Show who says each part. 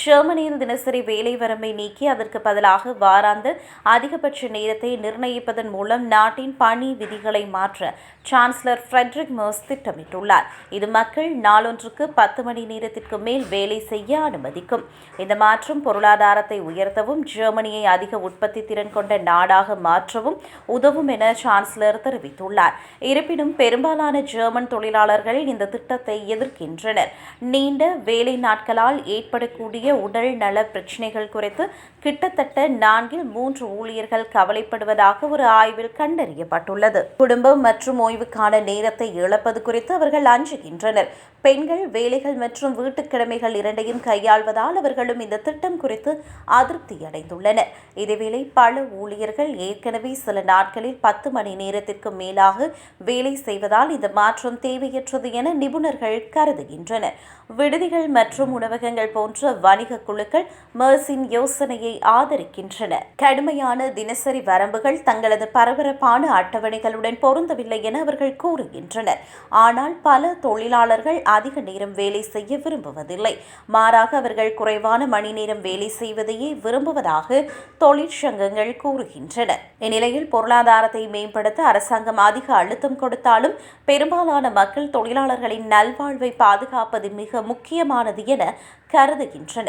Speaker 1: ஜெர்மனியில் தினசரி வேலை வரம்பை நீக்கி அதற்கு பதிலாக வாராந்த அதிகபட்ச நேரத்தை நிர்ணயிப்பதன் மூலம் நாட்டின் பணி விதிகளை மாற்ற சான்சலர் ஃப்ரெட்ரிக் மர்ஸ் திட்டமிட்டுள்ளார். இது மக்கள் நாளொன்றுக்கு பத்து மணி நேரத்திற்கு மேல் வேலை செய்ய அனுமதிக்கும். இந்த மாற்றம் பொருளாதாரத்தை உயர்த்தவும் ஜெர்மனியை அதிக உற்பத்தி திறன் கொண்ட நாடாக மாற்றவும் உதவும் என சான்சலர் தெரிவித்துள்ளார். இருப்பினும் பெரும்பாலான ஜெர்மன் தொழிலாளர்கள் இந்த திட்டத்தை எதிர்க்கின்றனர். நீண்ட வேலை நாட்களால் ஏற்படக்கூடிய உடல் நல பிரச்சினைகள் குறித்து கிட்டத்தட்ட நான்கில் மூன்று ஊழியர்கள் கவலைப்படுவதாக ஒரு ஆய்வில் கண்டறியப்பட்டுள்ளது. குடும்பம் மற்றும் ஓய்வுக்கான நேரத்தை இழப்பது குறித்து அவர்கள் அஞ்சுகின்றனர். பெண்கள் வேலைகள் மற்றும் வீட்டுக் கடமைகள் இரண்டையும் கையாள்வதால் அவர்களும் இந்த திட்டம் குறித்து அதிருப்தி அடைந்துள்ளனர் இதேவேளை பல ஊழியர்கள் ஏற்கனவே சில நாட்களில் பத்து மணி நேரத்திற்கு மேலாக வேலை செய்வதால் இந்த மாற்றம் தேவையற்றது என நிபுணர்கள் கருதுகின்றனர். விடுதிகள் மற்றும் உணவகங்கள் போன்ற வணிக குழுக்கள் மர்ஸின் யோசனையை ஆதரிக்கின்றன. கடுமையான தினசரி வரம்புகள் தங்களது பரபரப்பான அட்டவணைகளுடன் பொருந்தவில்லை என அவர்கள் கூறுகின்றனர். ஆனால் பல தொழிலாளர்கள் அதிக நேரம் வேலை செய்ய விரும்புவதில்லை. மாறாக அவர்கள் குறைவான மணி நேரம் வேலை செய்வதையே விரும்புவதாக தொழிற்சங்கங்கள் கூறுகின்றன. இந்நிலையில் பொருளாதாரத்தை மேம்படுத்த அரசாங்கம் அதிக அழுத்தம் கொடுத்தாலும் பெரும்பாலான மக்கள் தொழிலாளர்களின் நல்வாழ்வை பாதுகாப்பது மிக முக்கியமானது என கருதுகின்றனர்.